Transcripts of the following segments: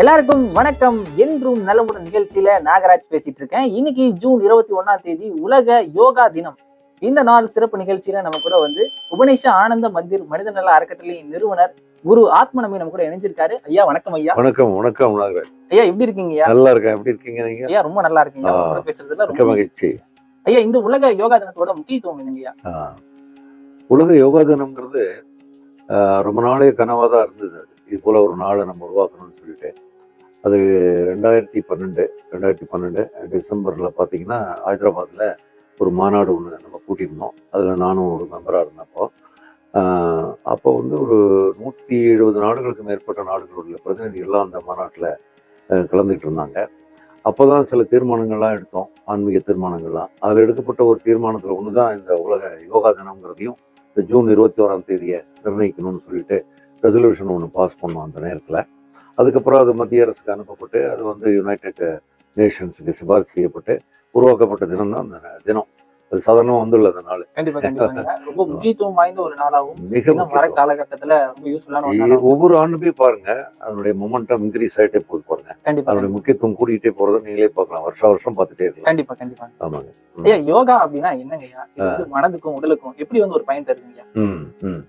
எல்லாருக்கும் வணக்கம். என்றும் நலமுடன் நிகழ்ச்சியில நாகராஜ் பேசிட்டு இருக்கேன். இன்னைக்கு ஜூன் இருபத்தி ஒண்ணாம் தேதி உலக யோகா தினம். இந்த நாள் சிறப்பு நிகழ்ச்சியில நம்ம கூட வந்து உபநேஷ ஆனந்த மந்திர் மனித நல அறக்கட்டளையின் நிறுவனர் குரு ஆத்மநம்பி நம்ம கூட இணைஞ்சிருக்காரு. ஐயா வணக்கம் ஐயா. வணக்கம் வணக்கம் நாகராஜ். ஐயா எப்படி இருக்கீங்க ஐயா? நல்லா இருக்கேன். எப்படி இருக்கீங்க நீங்க? ஐயா ரொம்ப நல்லா இருக்கீங்க. கூட பேசுறதுல ரொம்ப மகிழ்ச்சி. ஐயா இந்த உலக யோகா தினத்தோட முக்கியத்துவம் என்னங்க ஐயா. உலக யோகா தினம்ங்கிறது ரொம்ப நாளைய கனவாக தான் இருந்தது. அது இது போல ஒரு நாளை நம்ம உருவாக்கணும்னு சொல்லிட்டு. அது ரெண்டாயிரத்தி பன்னெண்டு ரெண்டாயிரத்தி பன்னெண்டு டிசம்பரில் பார்த்தீங்கன்னா ஹைதராபாத்தில் ஒரு மாநாடு ஒன்று நம்ம கூட்டியிருந்தோம். அதில் நானும் ஒரு மெம்பராக இருந்தப்போ. அப்போ வந்து ஒரு நூற்றி எழுபது நாடுகளுக்கு மேற்பட்ட நாடுகளுடைய பிரதிநிதிகள்லாம் அந்த மாநாட்டில் கலந்துக்கிட்டு இருந்தாங்க. அப்போ தான் சில தீர்மானங்கள்லாம் எடுத்தோம் ஆன்மீக தீர்மானங்கள்லாம். அதில் எடுக்கப்பட்ட ஒரு தீர்மானத்தில் ஒன்று தான் இந்த உலக யோகா தினம்ங்கிறதையும் இந்த ஜூன் இருபத்தி ஓராம் தேதியை நிர்ணயிக்கணும்னு சொல்லிட்டு ரெசல்யூஷன் ஒன்று பாஸ் பண்ணோம் அந்த நேரத்தில். அதுக்கப்புறம் அது மத்திய அரசுக்கு அனுப்பப்பட்டு அது வந்து யுனைடெட் நேஷன்ஸுக்கு சிபாரிசு செய்யப்பட்டு உருவாக்கப்பட்ட தினம் தான் அந்த தினம். அது சாதாரணமாக வந்துள்ள அந்த நாள். ரொம்ப முக்கியத்துவம் வாய்ந்த ஒரு நாளாகவும் மிக வர. காலகட்டத்துல ஒவ்வொரு ஆண்டுமே பாருங்க. அதனுடைய மொமெண்டம் இன்க்ரீஸ் ஆகிட்டே போகுது பாருங்க. அதனுடைய முக்கியத்துவம் கூடிக்கிட்டே போகிறத நீங்களே பார்க்கலாம். வருஷம் வருஷம் பார்த்துட்டே இருக்கலாம். கண்டிப்பா கண்டிப்பா ஆமாங்க. ஐயா யோகா அப்படின்னா என்னங்க ஐயா? மனதுக்கும் உடலுக்கும் எப்படி வந்து ஒரு பயன் தருவீங்க ம், ம்.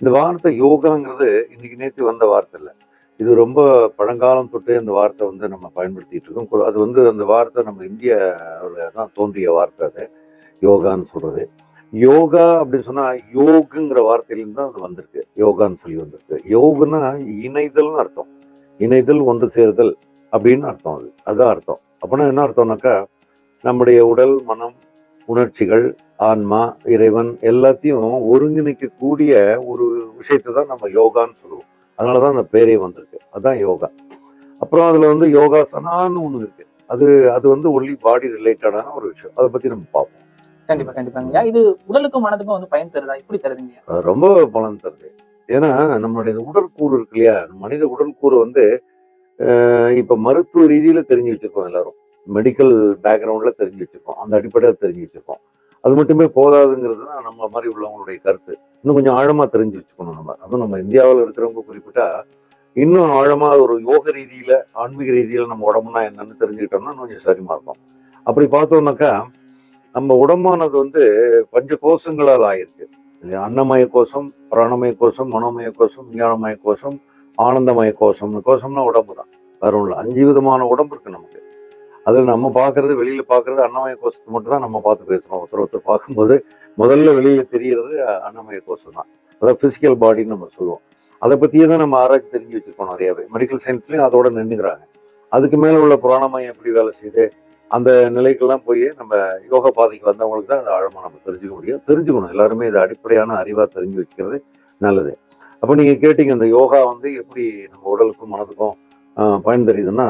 இந்த வார்த்தை யோகாங்கிறது இன்னைக்கு நேற்று வந்த வார்த்தை இல்லை. இது ரொம்ப பழங்காலம் தொட்டே அந்த வார்த்தை வந்து நம்ம பயன்படுத்திட்டு இருக்கோம் அது வந்து அந்த வார்த்தை நம்ம இந்தியாவில் தான் தோன்றிய வார்த்தை அது. யோகான்னு சொல்றது. யோகா அப்படின்னு சொன்னா யோகுங்கிற வார்த்தையிலேருந்து தான் அது வந்திருக்கு. யோகான்னு சொல்லி வந்திருக்கு. யோகுன்னா இணைதல்னு அர்த்தம். இணைதல் ஒன்று சேருதல் அப்படின்னு அர்த்தம் அது. அதுதான் அர்த்தம். அப்படின்னா என்ன அர்த்தம்னாக்கா நம்முடைய உடல் மனம் உணர்ச்சிகள் ஆன்மா இறைவன் எல்லாத்தையும் ஒருங்கிணைக்கக்கூடிய ஒரு விஷயத்தை தான் நம்ம யோகான்னு சொல்லுவோம். அதனால தான் அந்த பேரே வந்திருக்கு. அதுதான் யோகா. அப்புறம் அதில் வந்து யோகாசனான்னு ஒன்று இருக்கு. அது அது வந்து ஒன்லி பாடி ரிலேட்டடான ஒரு விஷயம். அதை பற்றி நம்ம பார்ப்போம். கண்டிப்பா கண்டிப்பாங்க. இது உடலுக்கும் மனதுக்கும் வந்து பயன் தருதா? எப்படி தருதுங்க? ரொம்ப பலன் தருது. ஏன்னா நம்மளுடைய உடற்கூறு இருக்கு இல்லையா? மனித உடற்கூறு வந்து இப்ப மருத்துவ ரீதியில தெரிஞ்சு வச்சிருக்கோம் எல்லாரும். மெடிக்கல் பேக்ரவுண்ட்ல தெரிஞ்சு வச்சிருக்கோம். அந்த அடிப்படையில் தெரிஞ்சு வச்சிருக்கோம். அது மட்டுமே போதாதுங்கிறது தான் நம்ம மாதிரி உள்ளவங்களுடைய கருத்து. இன்னும் கொஞ்சம் ஆழமாக தெரிஞ்சு வச்சுக்கணும் நம்ம. அதுவும் நம்ம இந்தியாவில் இருக்கிறவங்க குறிப்பிட்டா இன்னும் ஆழமாக ஒரு யோக ரீதியில் ஆன்மீக ரீதியில் நம்ம உடம்புனா என்னன்னு தெரிஞ்சுக்கிட்டோம்னா கொஞ்சம் சரிமா இருக்கும். அப்படி பார்த்தோம்னாக்கா நம்ம உடம்பானது வந்து பஞ்ச கோஷங்களால் ஆயிருக்கு. இல்லையா? அன்னமய கோஷம் பிராணமய கோஷம் மனோமய கோஷம் விஞ்ஞானமய கோஷம் ஆனந்தமய கோஷம் கோஷம்னா உடம்பு தான் வேற ஒன்றும் இல்லை. அஞ்சு விதமான உடம்பு இருக்கு நமக்கு. அதில் நம்ம பார்க்கறது வெளியில பார்க்கறது அன்னமய கோஷத்தை மட்டும் தான் நம்ம பார்த்து பேசுறோம். ஒருத்தர் ஒருத்தர் பார்க்கும்போது முதல்ல வெளியில தெரியறது அன்னமய கோஷம் தான். அதாவது பிசிக்கல் பாடின்னு நம்ம சொல்லுவோம். அதை பத்தியே தான் நம்ம ஆராய்ச்சி தெரிஞ்சு வச்சிருக்கோம் நிறையாவே. மெடிக்கல் சயின்ஸ்லயும் அதோட நின்றுக்கிறாங்க அதுக்கு மேல உள்ள புராணமயம் எப்படி வேலை செய்யுது? அந்த நிலைக்கெல்லாம் போய் நம்ம யோகா பாதைக்கு வந்தவங்களுக்கு தான் அதை ஆழமா நம்ம தெரிஞ்சுக்க முடியும். தெரிஞ்சுக்கணும். எல்லாருமே இது அடிப்படையான அறிவா தெரிஞ்சு வச்சுக்கிறது நல்லது. அப்போ நீங்க கேட்டீங்க இந்த யோகா வந்து எப்படி நம்ம உடலுக்கும் மனதுக்கும் பயன் தெரியுதுன்னா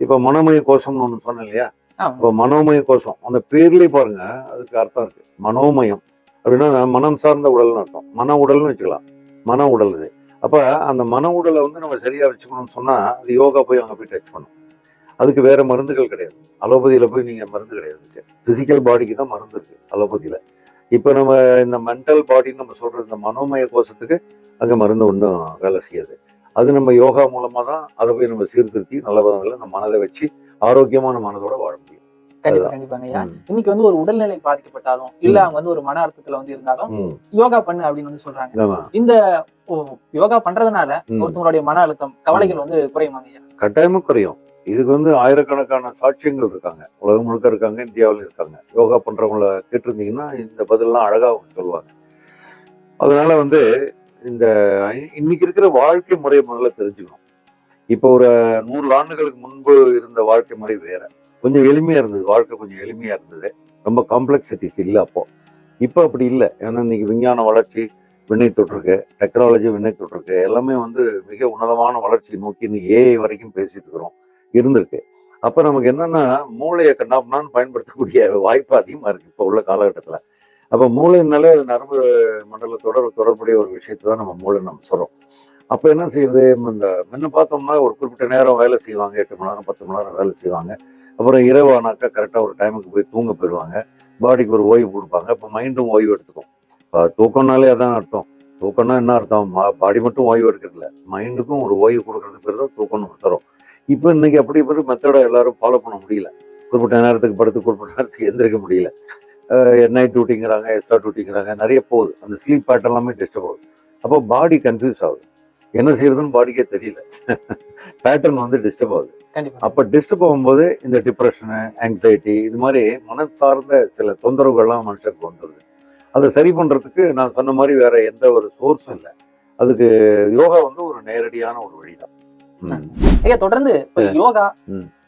இப்போ மனோமய கோஷம்னு ஒன்று சொன்னேன் இல்லையா இப்போ மனோமய கோஷம் அந்த பேர்லயே பாருங்க அதுக்கு அர்த்தம் இருக்கு. மனோமயம். அப்படின்னா மனம் சார்ந்த உடல்னு அர்த்தம். மன உடல்னு வச்சுக்கலாம். மன உடல் இது. அப்ப அந்த மன உடலை வந்து நம்ம சரியா வச்சுக்கணும்னு சொன்னா அது யோகா போய் அங்க போய் டச் பண்ணும். அதுக்கு வேற மருந்துகள் கிடையாது. அலோபதியில போய் நீங்க மருந்து கிடையாது. பிசிக்கல் பாடிக்கு தான் மருந்து இருக்கு அலோபதியில. இப்போ நம்ம இந்த மென்டல் பாடின்னு நம்ம சொல்றது இந்த மனோமய கோஷத்துக்கு அங்க மருந்து ஒன்றும் வேலை செய்யாது. அது நம்ம யோகா மூலமா தான் அதை போய் நம்ம சீர்திருத்தி நல்ல விதங்களில் நம்ம மனதை வச்சு ஆரோக்கியமான மனதோட வாழ முடியும். கண்டிப்பா கண்டிப்பாங்க. இன்னைக்கு வந்து ஒரு உடல்நிலை பாதிக்கப்பட்டாலும் இல்ல அவங்க வந்து ஒரு மன அழுத்தத்துல வந்து இருந்தாலும். யோகா பண்ணு அப்படின்னு வந்து சொல்றாங்க. இந்த யோகா பண்றதுனால. ஒருத்தவங்களுடைய மன அழுத்தம் கவலைகள் வந்து குறையுமாங்க கட்டாயமா குறையும். இதுக்கு வந்து ஆயிரக்கணக்கான சாட்சியங்கள் இருக்காங்க. உலகம் முழுக்க இருக்காங்க இந்தியாவில் இருக்காங்க. யோகா பண்றவங்கள கேட்டிருந்தீங்கன்னா இந்த பதிலெல்லாம் அழகா அவங்க சொல்லுவாங்க. அதனால வந்து இந்த இன்னைக்கு இருக்கிற வாழ்க்கை முறையை முதல்ல தெரிஞ்சுக்கணும். இப்போ ஒரு நூறு ஆண்டுகளுக்கு முன்பு இருந்த வாழ்க்கை முறை வேற. கொஞ்சம் எளிமையா இருந்தது வாழ்க்கை கொஞ்சம் எளிமையா இருந்தது. ரொம்ப காம்ப்ளெக்சிட்டிஸ் இல்லை அப்போ. இப்போ அப்படி இல்லை. ஏன்னா இன்னைக்கு விஞ்ஞான வளர்ச்சி விண்ணை தொட்டிருக்கு டெக்னாலஜி விண்ணை தொட்டிருக்கு எல்லாமே வந்து மிக உன்னதமான வளர்ச்சி நோக்கி இன்னைக்கு ஏஐ வரைக்கும் பேசிட்டு இருக்கிறோம். இருந்திருக்கு. அப்போ நமக்கு என்னன்னா மூளையை கண்ணாப்னான்னு பயன்படுத்தக்கூடிய வாய்ப்பு அதிகமாக இருக்கு இப்போ உள்ள காலகட்டத்தில். அப்போ மூளைனாலே அது நரம்பு மண்டலத்தோட தொடர்புடைய ஒரு விஷயத்தை தான் நம்ம மூளை நம்ம சொல்கிறோம் அப்ப என்ன செய்யுது? இந்த முன்ன பார்த்தோம்னா ஒரு குறிப்பிட்ட நேரம் வேலை செய்வாங்க. எட்டு மணி நேரம் பத்து மணி நேரம் வேலை செய்வாங்க. அப்புறம் இரவு ஆனாக்கா கரெக்டாக ஒரு டைமுக்கு போய் தூங்க போயிடுவாங்க. பாடிக்கு ஒரு ஓய்வு கொடுப்பாங்க. இப்போ மைண்டும் ஓய்வு எடுத்துக்கும். இப்போ தூக்கம்னாலே அதான் அர்த்தம். தூக்கம்னா என்ன அர்த்தம்? பாடி மட்டும் ஓய்வு எடுக்கிறது இல்லை மைண்டுக்கும் ஒரு ஓய்வு கொடுக்கறது பேர் தான் தூக்கம்னு தரும். இப்போ இன்னைக்கு அப்படி ஒரு மெத்தடை எல்லாரும் ஃபாலோ பண்ண முடியல. குறிப்பிட்ட நேரத்துக்கு படுத்து குறிப்பிட்ட நேரத்துக்கு எந்திரிக்க முடியல. நைட் டியூட்டிங்கிறாங்க எக்ஸ்ட்ரா டியூட்டிங்கிறாங்க நிறைய போகுது. அந்த ஸ்லீப் பேட்டர்ன் எல்லாமே டிஸ்டர்ப் ஆகுது. அப்போ பாடி கன்ஃபியூஸ் ஆகுது. என்ன செய்யறதுன்னு பாடிக்கே தெரியல. பேட்டர்ன் வந்து டிஸ்டர்ப் ஆகுது. அப்போ டிஸ்டர்ப் ஆகும்போது இந்த டிப்ரெஷனு ஆங்ஸைட்டி இது மாதிரி மனம் சார்ந்த சில தொந்தரவுகள்லாம் மனுஷனுக்கு வந்துடுது அதை சரி பண்றதுக்கு நான் சொன்ன மாதிரி வேற எந்த ஒரு சோர்ஸும் இல்லை. அதுக்கு யோகா வந்து ஒரு நேரடியான ஒரு வழிதான். ம். ஐயா தொடர்ந்து யோகா.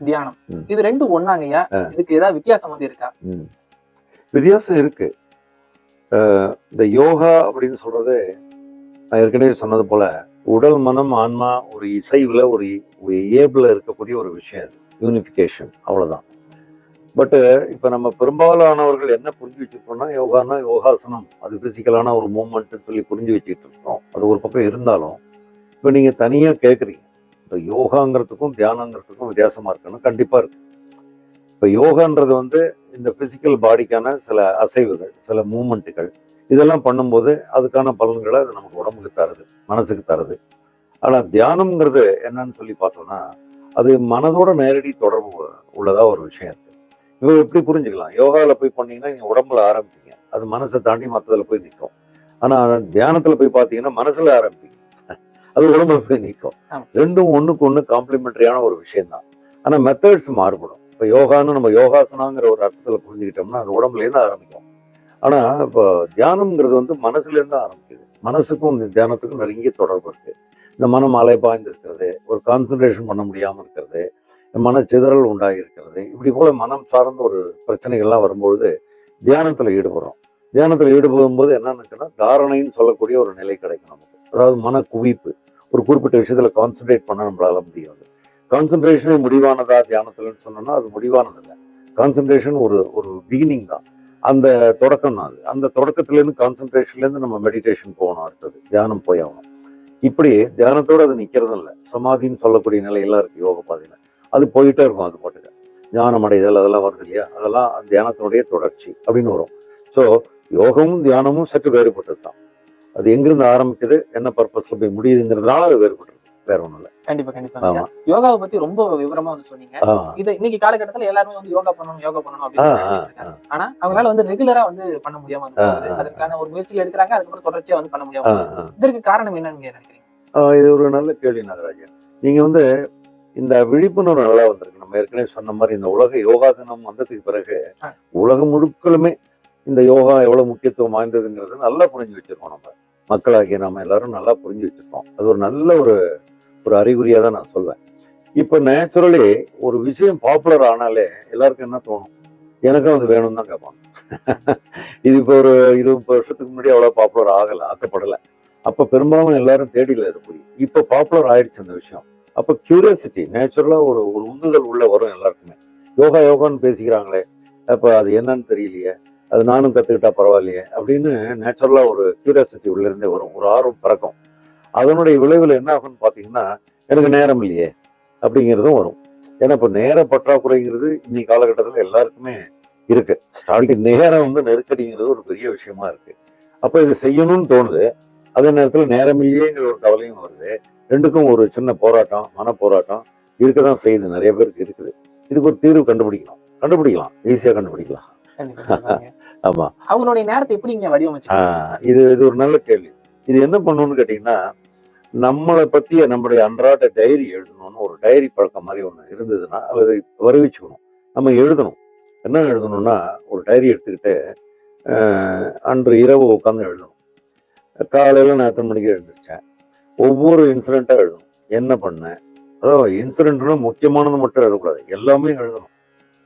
தியானம். இது ரெண்டும் ஒண்ணாங்க ஐயா இதுக்கு ஏதாவது வித்தியாசம் வந்து இருக்கா. வித்தியாசம் இருக்கு. இந்த யோகா அப்படின்னு சொல்றது நான் ஏற்கனவே சொன்னது போல உடல் மனம் ஆன்மா ஒரு இசைவில் ஒரு ஒரு ஏபில் இருக்கக்கூடிய ஒரு விஷயம் அது. யூனிஃபிகேஷன் அவ்வளோதான் பட்டு இப்போ நம்ம பெரும்பாலானவர்கள் என்ன புரிஞ்சு வச்சுருக்கோம்னா யோகானா யோகாசனம். அது ஃபிசிக்கலான ஒரு மூமெண்ட்டுன்னு சொல்லி புரிஞ்சு வச்சுக்கிட்டு இருக்கோம். அது ஒரு பக்கம் இருந்தாலும் இப்போ நீங்கள் தனியாக கேட்குறீங்க இந்த யோகாங்கிறதுக்கும் தியானங்கிறதுக்கும் வித்தியாசமாக இருக்குன்னு கண்டிப்பாக இருக்கு. இப்போ யோகான்றது வந்து இந்த பிசிக்கல் பாடிக்கான சில அசைவுகள் சில மூமெண்ட்டுகள் இதெல்லாம் பண்ணும்போது அதுக்கான பலன்களை அது நமக்கு உடம்புக்கு தருது மனசுக்கு தருது. ஆனா தியானம்ங்கிறது என்னன்னு சொல்லி பார்த்தோம்னா அது மனதோட நேரடி தொடர்பு உள்ளதா ஒரு விஷயம் இருக்கு. இவங்க எப்படி புரிஞ்சுக்கலாம்? யோகால போய் பண்ணீங்கன்னா நீங்க உடம்புல ஆரம்பிப்பீங்க. அது மனசை தாண்டி மற்றதுல போய் நிற்கும் ஆனா தியானத்துல போய் பார்த்தீங்கன்னா மனசுல ஆரம்பிப்பீங்க. அது உடம்புல போய் நிற்கும். ரெண்டும் ஒண்ணுக்கு ஒண்ணு காம்ப்ளிமெண்டரியான ஒரு விஷயம் தான் ஆனா மெத்தட்ஸ் மாறுபடும். இப்போ யோகான்னு நம்ம யோகாசனாங்கிற ஒரு அர்த்தத்தில் புரிஞ்சுக்கிட்டோம்னா அது உடம்புலேருந்து ஆரம்பிக்கும். ஆனால் இப்போ தியானம்ங்கிறது வந்து மனசுலேருந்து ஆரம்பிக்குது. மனசுக்கும் இந்த தியானத்துக்கும் நெருங்கிய தொடர்பு இருக்குது இந்த மனம் அலைபாய்ந்து இருக்கிறது ஒரு கான்சன்ட்ரேஷன் பண்ண முடியாமல் இருக்கிறது மனச்சிதறல் உண்டாகி இருக்கிறது இப்படி போல மனம் சார்ந்த ஒரு பிரச்சனைகள்லாம் வரும்பொழுது தியானத்தில் ஈடுபடுறோம். தியானத்தில் ஈடுபடும் போது என்னன்னுச்சுன்னா தாரணைன்னு சொல்லக்கூடிய ஒரு நிலை கிடைக்கும் நமக்கு. அதாவது மன குவிப்பு ஒரு குறிப்பிட்ட விஷயத்தில் கான்சென்ட்ரேட் பண்ண நம்மளால முடியாது. கான்சென்ட்ரேஷனே முடிவானதா தியானத்துலன்னு சொன்னோம்னா அது முடிவானது இல்லை கான்சென்ட்ரேஷன் ஒரு ஒரு பிகினிங் தான். அந்த தொடக்கம் தான் அது. அந்த தொடக்கத்துல இருந்து கான்சென்ட்ரேஷன்ல இருந்து நம்ம மெடிடேஷன் போகணும் அடுத்தது. தியானம் போய் ஆகணும். இப்படி தியானத்தோட அது நிக்கிறதும் இல்லை சமாதின்னு சொல்லக்கூடிய நிலையெல்லாம் இருக்கு யோக பாதையில். அது போயிட்டே இருக்கும் அது பாட்டுக்கு. ஞானம் அடைதல் அதெல்லாம் வருது இல்லையா? அதெல்லாம் தியானத்தினுடைய தொடர்ச்சி அப்படின்னு வரும். ஸோ யோகமும் தியானமும் சற்று வேறுபட்டது தான் அது எங்கிருந்து ஆரம்பிக்குது என்ன பர்பஸ்ல போய் முடியுதுங்கிறதுனால அது வேறுபட்டது வேற ஒண்ணும் இல்லை. கண்டிப்பா கண்டிப்பா. யோகாவை பத்தி ரொம்ப விவரமா வந்து சொன்னீங்க. இதை இன்னைக்கு காலகட்டத்துல எல்லாருமே வந்து யோகா பண்ணணும் யோகா பண்ணணும் அப்படின்னு. ஆனா அவங்களால வந்து ரெகுலரா வந்து பண்ண முடியாம. அதற்கான ஒரு முயற்சிகள் எடுக்கிறாங்க அதுக்கப்புறம் தொடர்ச்சியா வந்து பண்ண முடியாம. இதற்கு காரணம் என்னன்னு நினைக்கிறீங்க? இது ஒரு நல்ல கேள்வி நாகராஜன். நீங்க வந்து இந்த விழிப்புணர்வு நல்லா வந்திருக்கு. நம்ம ஏற்கனவே சொன்ன மாதிரி இந்த உலக யோகா தினம் வந்ததுக்கு பிறகு. உலகம் முழுக்களுமே இந்த யோகா எவ்வளவு முக்கியத்துவம் வாய்ந்ததுங்கிறது நல்லா புரிஞ்சு வச்சிருக்கோம் நம்ம. மக்களாகிய நம்ம எல்லாரும் நல்லா புரிஞ்சு வச்சிருக்கோம். அது ஒரு நல்ல ஒரு ஒரு அறிகுறியா தான் நான் சொல்வேன். இப்போ நேச்சுரலி ஒரு விஷயம் பாப்புலர் ஆனாலே எல்லாருக்கும் என்ன தோணும்? எனக்கும் அது வேணும்னு தான் கேட்பாங்க. இது இப்போ ஒரு இருபது வருஷத்துக்கு முன்னாடி அவ்வளோ பாப்புலர் ஆகலை ஆக்கப்படலை. அப்போ பெரும்பாலும் எல்லாரும் தேடியில் இது போய் இப்போ பாப்புலர் ஆயிடுச்சு அந்த விஷயம். அப்போ கியூரியாசிட்டி நேச்சுரலா ஒரு ஒரு உந்துதல் உள்ள வரும் எல்லாருக்குமே. யோகா யோகான்னு பேசிக்கிறாங்களே அப்போ அது என்னன்னு தெரியலையே அது நானும் கற்றுக்கிட்டா பரவாயில்லையே அப்படின்னு நேச்சுரலா ஒரு கியூரியாசிட்டி உள்ள இருந்தே வரும். ஒரு ஆர்வம் பிறக்கும். அதனுடைய விளைவில் என்ன ஆகும்னு பார்த்தீங்கன்னா எனக்கு நேரம் இல்லையே அப்படிங்கிறதும் வரும். ஏன்னா இப்போ நேர பற்றாக்குறைங்கிறது இன்னைக்கு காலகட்டத்தில் எல்லாருக்குமே இருக்கு. ஸ்டார்டிங் நேரம் வந்து நெருக்கடிங்கிறது ஒரு பெரிய விஷயமா இருக்கு. அப்போ இது செய்யணும்னு தோணுது. அதே நேரத்தில் நேரம் இல்லையேங்கிற ஒரு கவலையும் வருது. ரெண்டுக்கும் ஒரு சின்ன போராட்டம் மன போராட்டம் இருக்க தான் செய்யுது. நிறைய பேருக்கு இருக்குது. இதுக்கு ஒரு தீர்வு கண்டுபிடிக்கணும். கண்டுபிடிக்கலாம். ஈஸியாக கண்டுபிடிக்கலாம். ஆமா. அவங்களுடைய நேரத்தை எப்படி நீங்க வடிவமைச்சு இது இது ஒரு நல்ல கேள்வி. இது என்ன பண்ணணும்னு கேட்டிங்கன்னா நம்மளை பற்றிய நம்மளுடைய அன்றாட டைரி எழுதணும்னு ஒரு டைரி பழக்கம் மாதிரி ஒன்று இருந்ததுன்னா அதை வருவிச்சுக்கணும். நம்ம எழுதணும். என்ன எழுதணும்னா ஒரு டைரி எடுத்துக்கிட்டு அன்று இரவு உட்காந்து எழுதணும். காலையில் நான் எத்தனை மணிக்கு எழுந்திரிச்சேன்? ஒவ்வொரு இன்சிடெண்ட்டாக எழுதணும். என்ன பண்ணேன்? அதாவது இன்சிடென்ட்னா முக்கியமானது மட்டும் எழுதக்கூடாது. எல்லாமே எழுதணும்.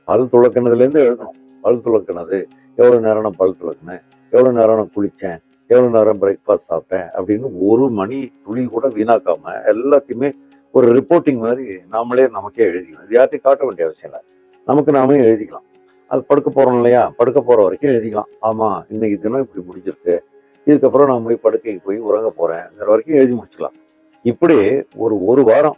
பல் துளக்கினதுலேருந்து எழுதணும். பல் துளக்கினது. எவ்வளோ நேரம் நான் பல் துளக்கினேன்? எவ்வளோ நேரம் நான் குளித்தேன் எவ்வளோ நேரம் பிரேக்ஃபாஸ்ட் சாப்பிட்டேன் அப்படின்னு ஒரு மணி துளி கூட வீணாக்காம எல்லாத்தையுமே ஒரு ரிப்போர்ட்டிங் மாதிரி நாமளே நமக்கே எழுதிக்கலாம். இது யார்ட்டையும் காட்ட வேண்டிய அவசியம் இல்லை. நமக்கு நாமே எழுதிக்கலாம். அது படுக்க போகிறோம் இல்லையா? படுக்க போகிற வரைக்கும் எழுதிக்கலாம். ஆமாம் இன்னைக்கு தினம் இப்படி முடிஞ்சிருக்கு. இதுக்கப்புறம் நான் போய் படுக்கைக்கு போய் உறங்க போகிறேங்கிற வரைக்கும் எழுதி முடிச்சுக்கலாம். இப்படி ஒரு ஒரு வாரம்.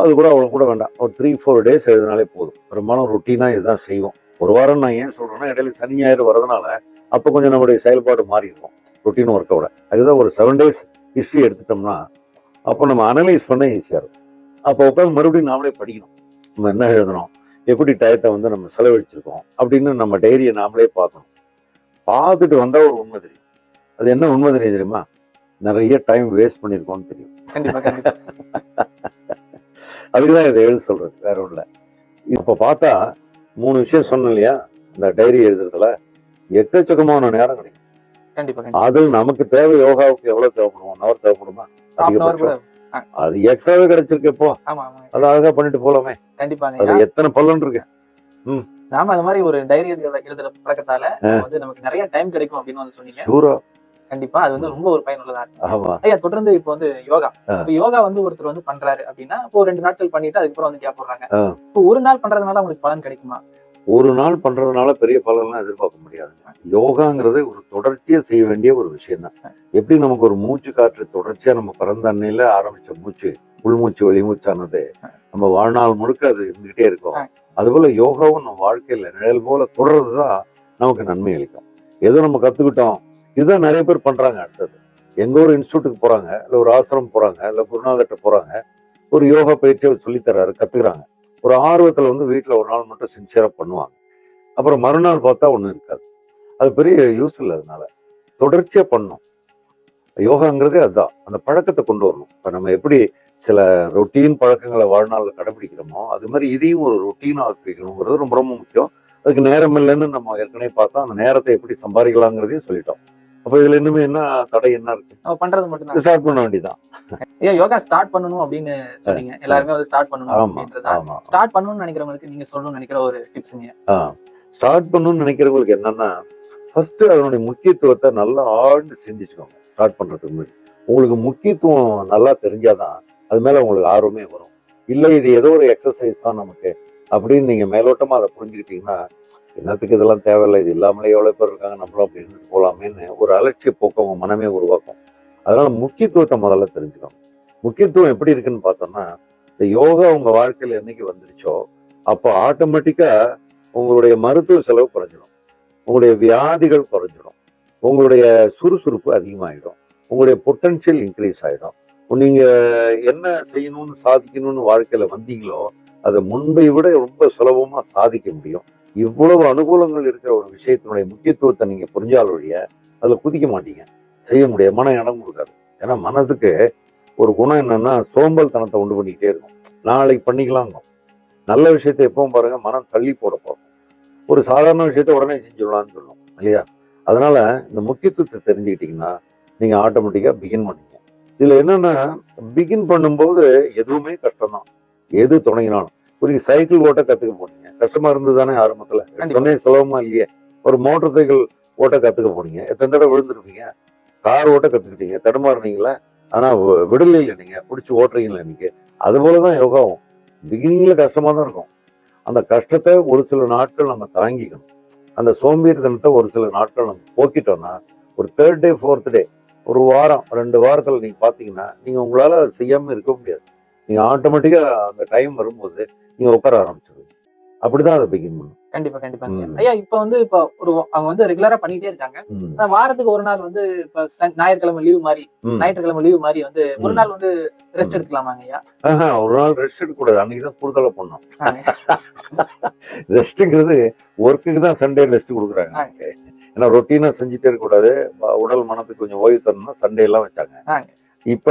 அது கூட அவ்வளோ கூட வேண்டாம். ஒரு த்ரீ ஃபோர் டேஸ் எழுதினாலே போதும். பெரும்பாலும் ரொட்டீனாக இதுதான் செய்வோம். ஒரு வாரம் நான் ஏன் சொல்கிறேன்னா இடையில சனி ஞாயிறு வரதுனால அப்போ கொஞ்சம் நம்மளுடைய செயல்பாடு மாறி இருக்கும் ரொட்டீன் ஒர்க்கை விட. அதுதான் ஒரு செவன் டேஸ் ஹிஸ்ட்ரி எடுத்துட்டோம்னா அப்போ நம்ம அனலைஸ் பண்ண ஈஸியாக இருக்கும் அப்போ உட்காந்து மறுபடியும் நாமளே படிக்கணும். நம்ம என்ன எழுதணும்? எப்படி டயத்தை வந்து நம்ம செலவழிச்சிருக்கோம் அப்படின்னு நம்ம டைரியை நாமளே பார்க்கணும். பார்த்துட்டு வந்தா ஒரு உண்மை தெரியும். அது என்ன உண்மை தெரியும் தெரியுமா? நிறைய டைம் வேஸ்ட் பண்ணியிருக்கோம்னு தெரியும். கண்டிப்பா அதுக்குதான் இதை எழுத சொல்றது வேற ஒண்ணுல இப்ப பார்த்தா மூணு விஷயம் சொன்னேன் இல்லையா? இந்த டைரி எழுதுறதுல எக்கச்சக்கமான நேரம் கிடைக்கும். கண்டிப்பா அது நமக்கு தேவை யோகாவுக்கு எவ்வளவு தேவைப்படும்? ஒன் ஹவர் தேவைப்படுமா? அது எக்ஸ்ட்ராவே கிடைச்சிருக்கு இப்போ. அது அழகா பண்ணிட்டு போலாமே. கண்டிப்பாங்க அது எத்தனை பலன் இருக்கு? நாம அந்த மாதிரி ஒரு டைரி எழுதுற பழக்கத்தால வந்து நமக்கு நிறைய டைம் கிடைக்கும் அப்படின்னு வந்து சொன்னீங்க. கண்டிப்பா அது வந்து ரொம்ப ஒரு பயனுள்ளதா இருக்கு. ஐயா தொடர்ந்து இப்போ வந்து யோகா. இப்போ யோகா வந்து ஒருத்தர் வந்து பண்றாரு அப்படின்னா இப்போ ரெண்டு நாட்கள் பண்ணிட்டு அதுக்கப்புறம் வந்து கேப் போடுறாங்க. இப்போ ஒரு நாள் பண்றதுனால அவங்களுக்கு பலன் கிடைக்குமா? ஒரு நாள் பண்றதுனால பெரிய பலன்லாம் எதிர்பார்க்க முடியாதுங்க. யோகாங்கிறது ஒரு தொடர்ச்சியா செய்ய வேண்டிய ஒரு விஷயம் தான் எப்படி நமக்கு ஒரு மூச்சு காற்று தொடர்ச்சியா நம்ம பிறந்த அன்னையில ஆரம்பிச்ச மூச்சு உள்மூச்சு வெளிமூச்சானது நம்ம வாழ்நாள் முழுக்க அது இருந்துகிட்டே இருக்கும். அதுபோல யோகாவும் நம்ம வாழ்க்கையில நிழல் போல தொடர்றதுதான் நமக்கு நன்மை அளிக்கும். ஏதோ நம்ம கத்துக்கிட்டோம். இதுதான் நிறைய பேர் பண்றாங்க அடுத்தது. எங்க ஒரு இன்ஸ்டியூட்டுக்கு போறாங்க இல்ல ஒரு ஆசிரமம் போறாங்க இல்ல குருநாதர்கிட்ட போறாங்க. ஒரு யோகா பயிற்சியை சொல்லித் தர்றாரு கத்துக்கிறாங்க. ஒரு ஆர்வத்துல வந்து வீட்டுல ஒரு நாள் மட்டும் சின்சியராக பண்ணுவாங்க. அப்புறம் மறுநாள் பார்த்தா ஒண்ணும் இருக்காது. அது பெரிய யூஸ் இல்லை அதனால. தொடர்ச்சியா பண்ணும் யோகாங்கிறதே அதுதான் அந்த பழக்கத்தை கொண்டு வரணும். இப்ப நம்ம எப்படி சில ரொட்டீன் பழக்கங்களை வாழ்நாளில் கடைபிடிக்கிறோமோ அது மாதிரி இதையும் ஒரு ரொட்டீனாக ஆக்கிக்கணுங்கிறது ரொம்ப ரொம்ப முக்கியம். அதுக்கு நேரம் இல்லைன்னு நம்ம ஏற்கனவே பார்த்தா அந்த நேரத்தை எப்படி சம்பாதிக்கலாங்கிறதையும் சொல்லிட்டோம். அப்ப இதுல இன்னுமே என்ன தடை என்ன இருக்கு? நம்ம பண்றது மட்டும்தான். ஸ்டார்ட் பண்ண வேண்டியதான் ஐயா யோகா ஸ்டார்ட் பண்ணணும் அப்படின்னு சொன்னீங்க. எல்லாருமே வந்து ஸ்டார்ட் பண்ணணும் ஸ்டார்ட் பண்ணணும்னு நினைக்கிறவங்களுக்கு நீங்க சொல்லணும்னு நினைக்கிற ஒரு டிப்ஸ்ங்க ஸ்டார்ட் பண்ணணும்னு நினைக்கிறவங்களுக்கு என்னன்னா ஃபர்ஸ்ட் அதனுடைய முக்கியத்துவத்தை நல்லா ஆழ்ந்து சிந்திச்சுக்கோங்க ஸ்டார்ட் பண்றதுக்கு முன்னாடி. உங்களுக்கு முக்கியத்துவம் நல்லா தெரிஞ்சாதான் அது மேல உங்களுக்கு ஆர்வமே வரும். இல்லை இது ஏதோ ஒரு எக்ஸசைஸ் தான் நமக்கு அப்படின்னு நீங்க மேலோட்டமா அதை புரிஞ்சுக்கிட்டீங்கன்னா என்னத்துக்கு இதெல்லாம் தேவையில்லை? இது இல்லாமலே எவ்வளவு பேர் இருக்காங்க? நம்மளும் அப்படி இருந்துட்டு ஒரு அலட்சிய போக்கு அவங்க மனமே உருவாக்கும். அதனால முக்கியத்துவத்தை முதல்ல தெரிஞ்சுக்கணும். முக்கியத்துவம் எப்படி இருக்குன்னு பார்த்தோம்னா இந்த யோகா உங்க வாழ்க்கையில என்னைக்கு வந்துருச்சோ அப்போ ஆட்டோமேட்டிக்கா உங்களுடைய மருத்துவ செலவு குறைஞ்சிடும். உங்களுடைய வியாதிகள் குறைஞ்சிடும். உங்களுடைய சுறுசுறுப்பு அதிகமாயிடும். உங்களுடைய பொட்டன்ஷியல் இன்க்ரீஸ் ஆயிடும். நீங்க என்ன செய்யணும்னு சாதிக்கணும்னு வாழ்க்கையில வந்தீங்களோ அதை முன்பை விட ரொம்ப சுலபமா சாதிக்க முடியும். இவ்வளவு அனுகூலங்கள் இருக்கிற ஒரு விஷயத்தினுடைய முக்கியத்துவத்தை நீங்க புரிஞ்சால் வழிய அதுல குதிக்க மாட்டீங்க. செய்ய முடியாது. மனம் இடம் கொடுக்காது. ஏன்னா மனதுக்கு ஒரு குணம் என்னன்னா சோம்பல் தனத்தை உண்டு பண்ணிக்கிட்டே இருக்கும். நாளைக்கு பண்ணிக்கலாங்க. நல்ல விஷயத்தை எப்பவும் பாருங்க மனம் தள்ளி போட போகும் ஒரு சாதாரண விஷயத்த உடனே செஞ்சுடலாம்னு சொல்லும் இல்லையா? அதனால இந்த முக்கியத்துவத்தை தெரிஞ்சுக்கிட்டீங்கன்னா நீங்க ஆட்டோமேட்டிக்கா பிகின் பண்ணீங்க இதுல என்னன்னா பிகின் பண்ணும்போது எதுவுமே கஷ்டம் தான் எது தொடங்கினாலும் ஒரு சைக்கிள் ஓட்ட கத்துக்க போனீங்க. கஷ்டமா இருந்தது தானே ஆரம்பத்துல. சொன்னே சுலபமா இல்லையே. ஒரு மோட்டார் சைக்கிள் ஓட்ட கத்துக்க போனீங்க. எத்தனை தடவை விழுந்திருப்பீங்க? கார் ஓட்ட கத்துக்கிட்டீங்க. தடுமாறுனீங்களா? ஆனா விடலை இல்லை நீங்க. பிடிச்சி ஓட்டுறீங்களா இன்னைக்கு அது போலதான் யோகாவும். பிகினிங்ல கஷ்டமா தான் இருக்கும். அந்த கஷ்டத்தை ஒரு சில நாட்கள் நம்ம தாங்கிக்கணும். அந்த சோம்பேறித்தனத்தை ஒரு சில நாட்கள் நம்ம போக்கிட்டோம்னா ஒரு தேர்ட் டே ஃபோர்த் டே ஒரு வாரம் ரெண்டு வாரத்துல நீங்க பாத்தீங்கன்னா நீங்க உங்களால அதை செய்யாம இருக்க முடியாது. நீங்க ஆட்டோமேட்டிக்கா அந்த டைம் வரும்போது நீங்க உட்கார ஆரம்பிச்சிருவீங்க அப்படிதான் அதை பிகின் பண்ணும் கண்டிப்பா கண்டிப்பாங்க. ஐயா இப்ப வந்து இப்ப ஒரு அவங்க வந்து ரெகுலரா பண்ணிட்டே இருக்காங்க வாரத்துக்கு ஒரு நாள் வந்து இப்ப ஞாயிற்றுக்கிழமை லீவு மாதிரி. ஞாயிற்றுக்கிழமை லீவு மாதிரி வந்து ஒரு. நாள் வந்து ரெஸ்ட் ம். எடுத்துக்கலாமாங்க ஐயா ஒரு நாள் ரெஸ்ட் எடுக்கக்கூடாது அன்னைக்கு தான் கூடுதலா பண்ணணும் ஆ. ரெஸ்ட்டுங்கிறது ஒர்க்குக்கு தான் சண்டே ரெஸ்ட் கொடுக்குறாங்க. ஏன்னா ரொட்டீனா செஞ்சுட்டே இருக்கக்கூடாது உடல் மனத்துக்கு கொஞ்சம் ஓய்வு தரணும்னா சண்டே எல்லாம் வச்சாங்க. இப்ப